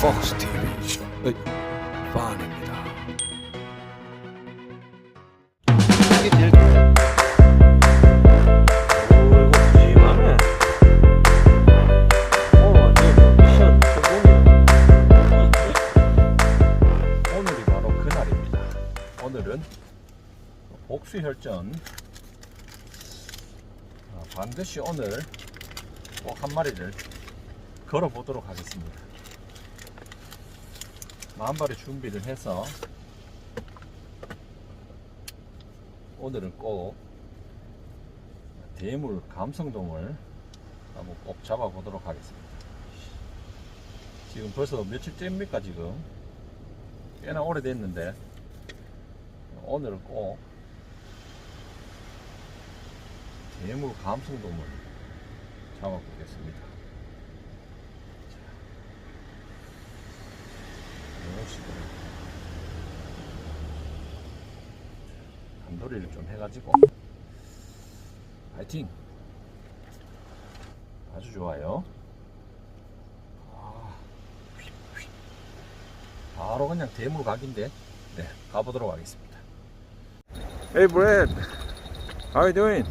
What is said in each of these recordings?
Fox TV 의 반입니다. 어. 오늘이 바로 그날입니다. 오늘은 복수혈전 아, 반드시 오늘 꼭 한 마리를 걸어 보도록 하겠습니다. 만발의 준비를 해서 오늘은 꼭 대물 감성돔을 한번 꼭 잡아 보도록 하겠습니다. 지금 벌써 며칠째입니까 지금? 꽤나 오래됐는데 오늘은 꼭 대물 감성돔을 잡아보겠습니다. 자, 이런 식으로 감도리를 좀 해가지고 파이팅! 아주 좋아요. 아, 바로 그냥 대물 각인데 네 가보도록 하겠습니다. Hey Brad, how you doing?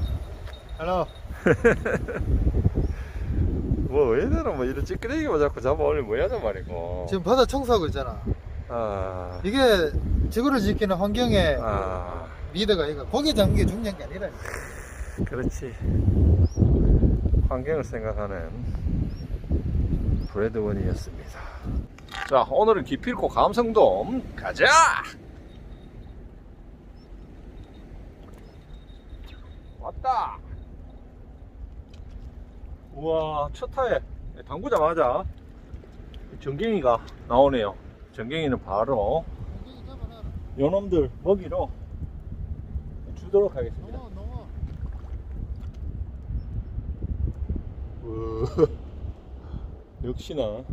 Hello. 뭐 왜이러나 뭐 이런 찌끄레기만 자꾸 잡아올리 뭐야단 말이고. 지금 바다 청소하고 있잖아. 아, 이게 지구를 지키는 환경의 아, 리더가 이거 고기 잡는 게 중요한 게 아니라. 그렇지. 환경을 생각하는 브래드원이었습니다. 자, 오늘은 기필코 감성돔 가자. 왔다. 우와, 첫 타에 당구자마자 전갱이가 나오네요. 전갱이는 바로 요놈들 먹이로 주도록 하겠습니다. 역시나.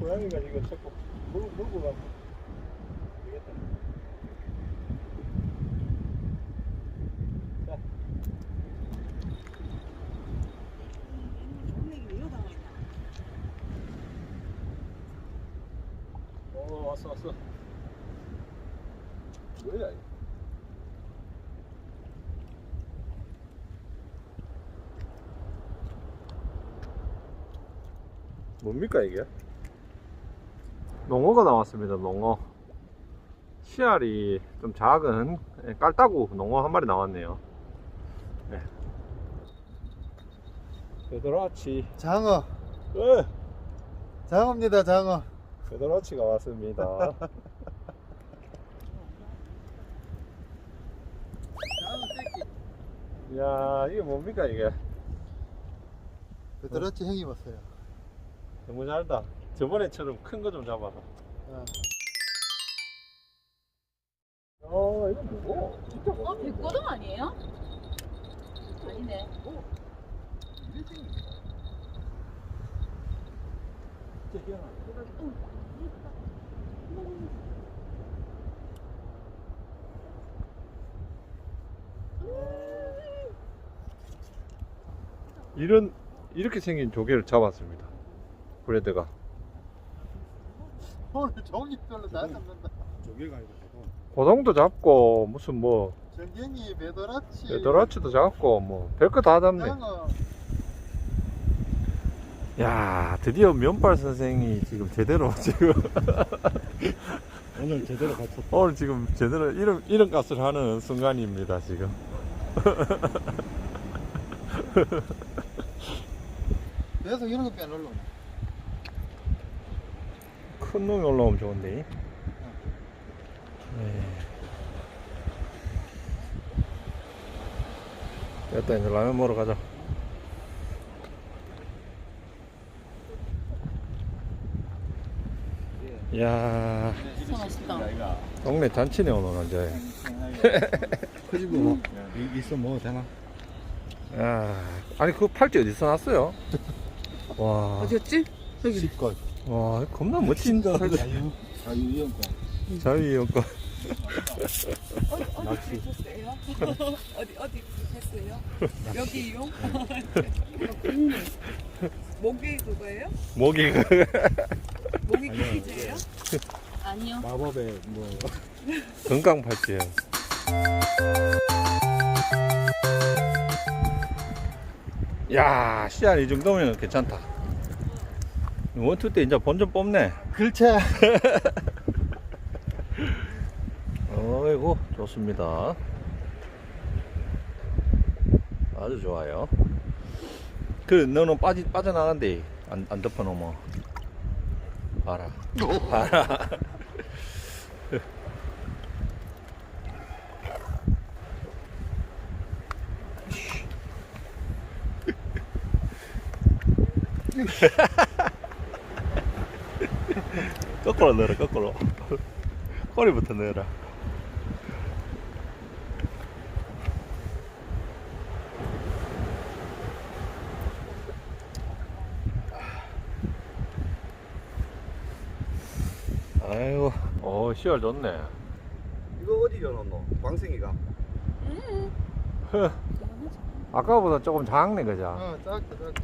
고양이가 지금 자꾸 물, 물고 가면 되겠다. 자, 어, 왔어, 왔어. 뭐야, 이거? 뭡니까, 이게? 농어가 나왔습니다, 농어. 씨알이 좀 작은 예, 깔따구 농어 한 마리 나왔네요. 네. 베드라치. 장어. 에! 장어입니다, 장어. 베드라치가 왔습니다. 장어 새끼. 야 이게 뭡니까 이게? 베드라치 형이 왔어요. 너무 잘다. 저번에처럼 큰 거 좀 잡아라. 어. 어 이거 뭐고? 진짜 어, 백고동 아니에요? 아니네. 진짜 희한하다. 이런 이렇게 생긴 조개를 잡았습니다. 브레드가. 오늘 종류별로 다 잡는다. 조개가 아니고 대동. 고동도 잡고 무슨 뭐 전갱이, 베드라치. 베드라치도 잡고 뭐 별거 다 잡네. 장어. 야 드디어 면발 선생이 지금 제대로 지금 오늘 제대로 갖췄다. 오늘 지금 제대로 이런 이런 값을 하는 순간입니다 지금. 계속 이런 거 빼놓으려고. 큰 놈이 올라오면 좋은데. 네. 됐다 이제 라면 먹으러 가자. 야 진짜 맛있다. 동네 잔치네 오늘 완전. 커지고 뭐, 이- 있어 먹어도 되나? 야, 아니 그 팔찌 어디서 났어요? 와, 어디였지? 여기. 실컷. 와, 겁나 멋진 팔찌. 자유, 자유이용권. 자유 거. 어디 어디 했어요? 어디 어디 했어요? 여기요? 목이 그거예요? 목이 목이 퀴즈예요? 아니요. 마법의 뭐. 건강 팔찌예요. 야, 씨알 이 정도면 괜찮다. 원투 때 이제 본전 뽑네. 그렇지. 어이구, 좋습니다. 아주 좋아요. 그, 너는 빠지, 빠져나간대. 안, 안 덮어놓으면. 봐라. 봐라. 거꾸로 넣어라, 거꾸로. 꼬리부터 넣어라. 아이고, 어, 시월 좋네. 이거 어디 겨놨노? 광생이가. 아까보다 조금 작네, 그죠? 어, 작다, 작다.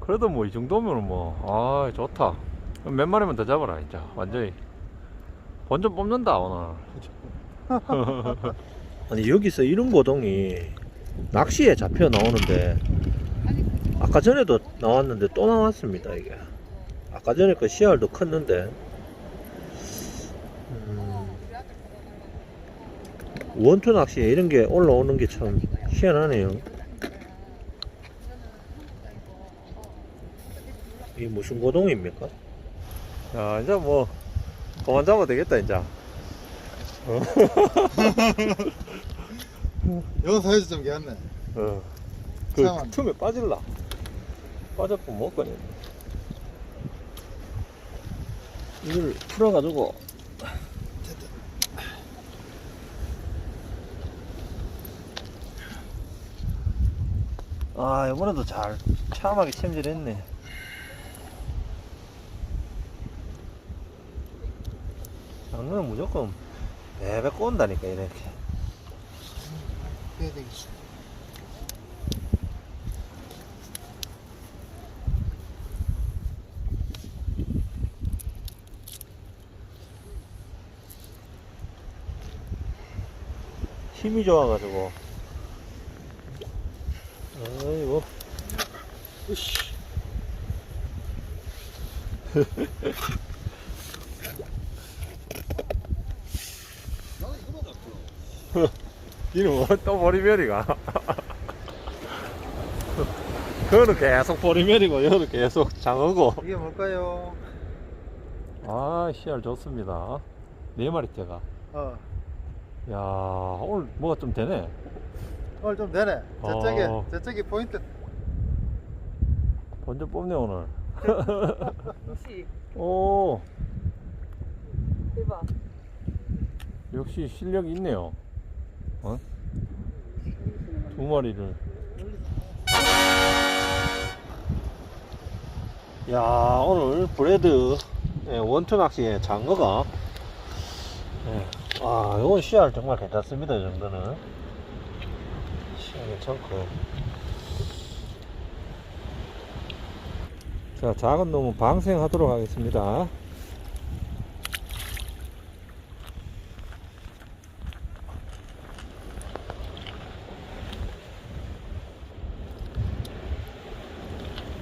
그래도 뭐 이 정도면 뭐, 아, 좋다. 몇 마리만 더 잡아라, 진짜. 완전히. 본전 뽑는다, 오늘. 아니, 여기서 이런 고동이 낚시에 잡혀 나오는데, 아까 전에도 나왔는데 또 나왔습니다, 이게. 아까 전에 그 씨알도 컸는데, 음, 원투 낚시에 이런 게 올라오는 게 참 희한하네요. 이게 무슨 고동입니까? 야, 이제 뭐, 그만 잡아도 되겠다, 이제. 이거 사이즈 좀 괜찮네. 어. 그 참. 틈에 빠질라. 빠졌고 못 꺼내. 이걸 풀어가지고. 아, 이번에도 잘, 참하게 챔질했네. 장난은 무조건 베베 꼰다니까, 이렇게. 힘이 좋아가지고. 아이고. 으씨. 이놈 또 보리멸이가. 그거는 계속 보리멸이고, 이거는 계속 장어고. 이게 뭘까요? 아, 씨알 좋습니다. 네 마리째가. 어, 야, 오늘 뭐가 좀 되네. 오늘 좀 되네. 저쪽에, 어. 저쪽에 포인트. 먼저 뽑네, 오늘. 역시 오, 대박. 역시 실력이 있네요. 어? 두 마리를. 야, 오늘 브레드 예, 원투 낚시의 장어가. 예. 아, 이건 씨알 정말 괜찮습니다, 이 정도는. 씨알 괜찮고. 자, 작은 놈은 방생하도록 하겠습니다.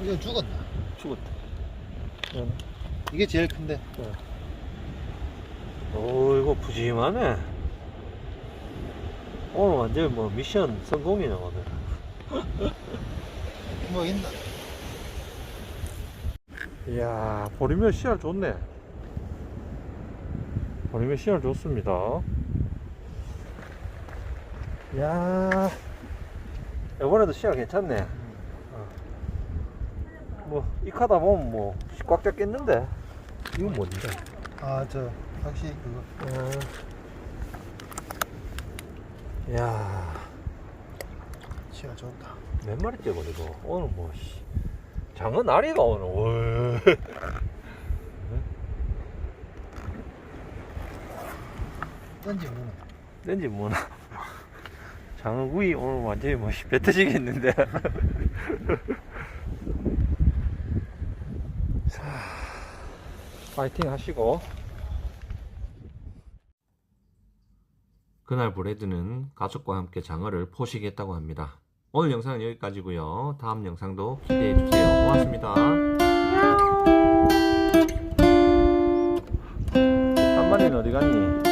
이거 죽었나? 죽었다. 이게 제일 큰데. 오, 이거 푸짐하네. 오늘 완전 뭐 미션 성공이네, 오늘. 뭐 있나? 이야, 보리멸 씨알 좋네. 보리멸 씨알 좋습니다. 이야, 이번에도 씨알 괜찮네. 어. 뭐, 익하다 보면 뭐, 꽉 잡겠는데? 이건 뭔데? 아, 저, 확실히 그거. 어. 이야, 시야 좋다. 몇 마리째 그리고 오늘 뭐 씨. 장어 날이가 오늘 월. 던지 문어. 왠지 뭐나 장어 구이 오늘 완전히 뭐 터지겠는데 파이팅 하시고 그날 브레드는 가족과 함께 장어를 포식했다고 합니다. 오늘 영상은 여기까지고요. 다음 영상도 기대해주세요. 고맙습니다. 한 마리는 어디 갔니?